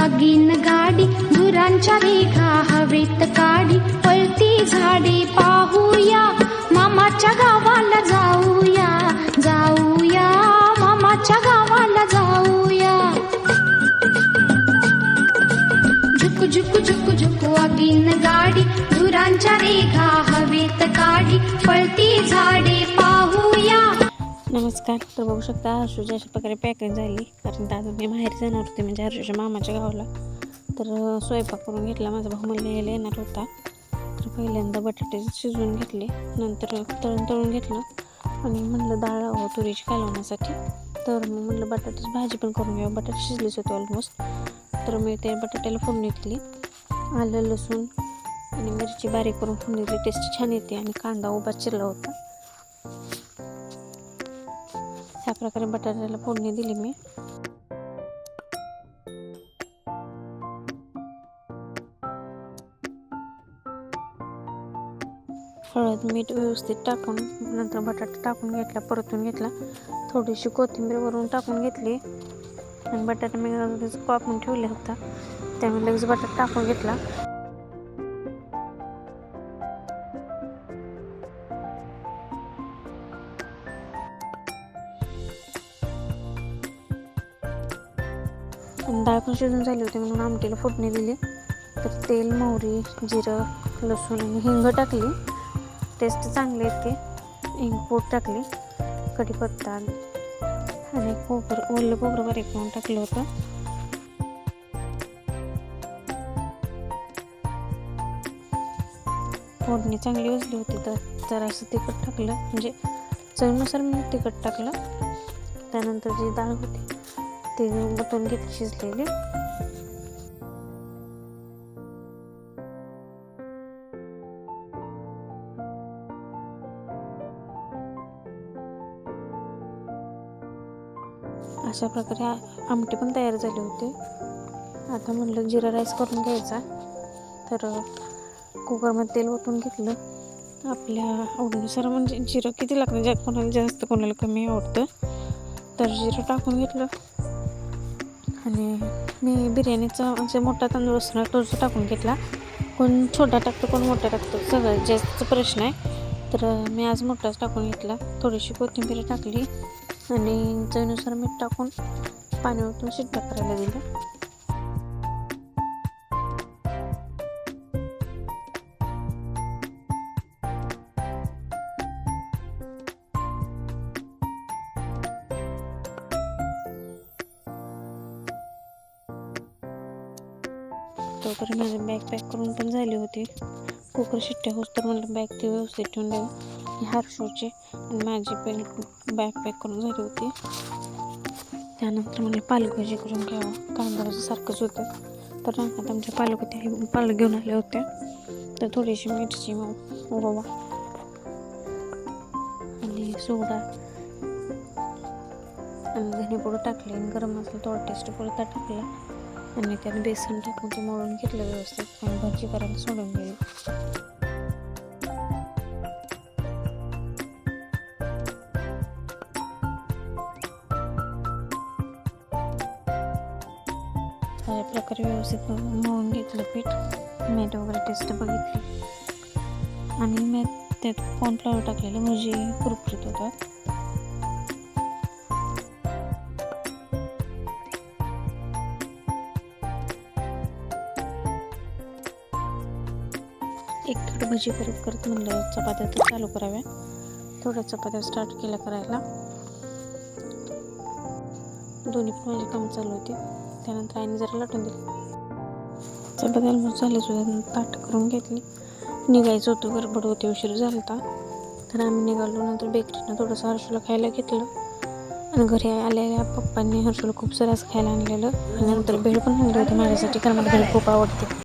आगीन गाडी धुरांच्या रेखा हवेत काढी पळती झाडे पाहूया मामाच्या गावाला जाऊया जाऊया मामाच्या गावाला जाऊया. झुक झुक झुक झुक आगीन गाडी धुरांच्या रेखा हवेत काढी पळती झाडे नमस्कार तर बघू शकता? हर्षूची अशा प्रकारे पॅकिंग झाली. कारण दादा मी बाहेर जाणार होते म्हणजे हर्षूच्या मामाच्या गावाला. तर स्वयंपाक करून घेतला. माझा भाऊ मला यायला येणार होता. तर पहिल्यांदा बटाटे शिजवून घेतले. नंतर तळून तळून घेतलं. आणि म्हणलं डाळ हवं तुरीची कालवण्यासाठी. तर मग म्हणलं बटाट्याची भाजी पण करून घ्यावं. बटाटे शिजलेच होते ऑलमोस्ट तर मी ते बटाट्याला फोडणी दिली. आलं लसूण आणि मिरची बारीक करून फोडणी दिली. टेस्ट छान येते आणि कांदा उभा चिरला होता. प्रकारे बटाट्याला फोडणी दिली मी. हळद मीठ व्यवस्थित टाकून नंतर बटाटा टाकून घेतला परतून घेतला. थोडीशी कोथिंबीर वरून टाकून घेतली. आणि बटाटा मी कापून ठेवला होता त्यामुळे लगेच बटाटा टाकून घेतला. आणि डाळ पण शिजून झाली होती म्हणून आमटीला फोडणी दिली. तर तेल मोहरी जिरं लसूण आणि हिंग टाकली. टेस्ट चांगली येते. हिंग पूड टाकली. कढीपत्ता आणि खोबरं ओलं खोबरं बारीक करून टाकलं होतं. फोडणी चांगली भाजली होती तर जरासं तिखट टाकलं. म्हणजे चवीनुसार मी तिखट टाकलं. त्यानंतर जी डाळ होती ते बटून घेत शिजलेले. अशा प्रकारे आमटे आमटी पण तयार झाली होती. आता म्हटलं जिरा राईस करून घ्यायचा. तर कुकरमध्ये तेल ओतून घेतलं. आपल्या आवडीनुसार म्हणजे जिरं किती लागतं ज्यात कोणाला जास्त कोणाला कमी आवडतं. तर जिरं टाकून घेतलं. आणि मी बिर्याणीचा म्हणजे मोठा तांदूळ असतो तोच टाकून घेतला. कोण छोटा टाकतो कोण मोठा टाकतो सगळं जास्त प्रश्न आहे. तर मी आज मोठाच टाकून घेतला. थोडीशी कोथिंबीर टाकली आणि चवीनुसार मीठ टाकून पाणी ओतून शिट्ट्या करायला दिलं तोपर्यंत माझी बॅग पॅक करून पण झाली होती. कुकर शिट्ट्या होत तर म्हटलं बॅग ती व्यवस्थित ठेवून द्यावी ही हारशोची आणि माझी पण बॅग पॅक करून झाली होती. त्यानंतर मला पालक भाजी करून घ्यावं. कांदा भाजी सारखंच होतं. तर रानात आमच्या पालक होते पालक घेऊन आले होते. तर थोडीशी मिरची मग ओवा आणि सोडा आणि धने पुढं टाकले आणि गरम मसाला थोडा टेस्ट पुरता टाकला. आणि त्यात बेसन टाकून ते मळून घेतलं व्यवस्थित आणि भाजी करायला सोडून दिली. अशा प्रकारे व्यवस्थित मळून घेतलं पीठ. मीठ वगैरे टेस्ट बघितली. आणि मी त्यात कॉर्नफ्लॉवर टाकलेलं भजी कुरकुरीत होतात एक थोडी भजी करत करत म्हणलं चपात्या तर चालू कराव्या. थोड्या चपात्या स्टार्ट केल्या करायला. दोन्ही पण माझे कामं चालू होते. त्यानंतर आईने जरा लाटून दिली. चपात्या ऑलमोस्ट झाली सुद्धा ताट करून घेतली. निघायचं होतं गडबड होती उशीर झाला होता तर आम्ही निघालो नंतर बेकरीनं थोडंसं हर्षूला खायला घेतलं. आणि घरी आलेल्या पप्पांनी हर्षूला खूप सरस खायला आणलेलं. आणि नंतर भेळ पण आणली होती माझ्यासाठी कारण मला भेळ खूप आवडते.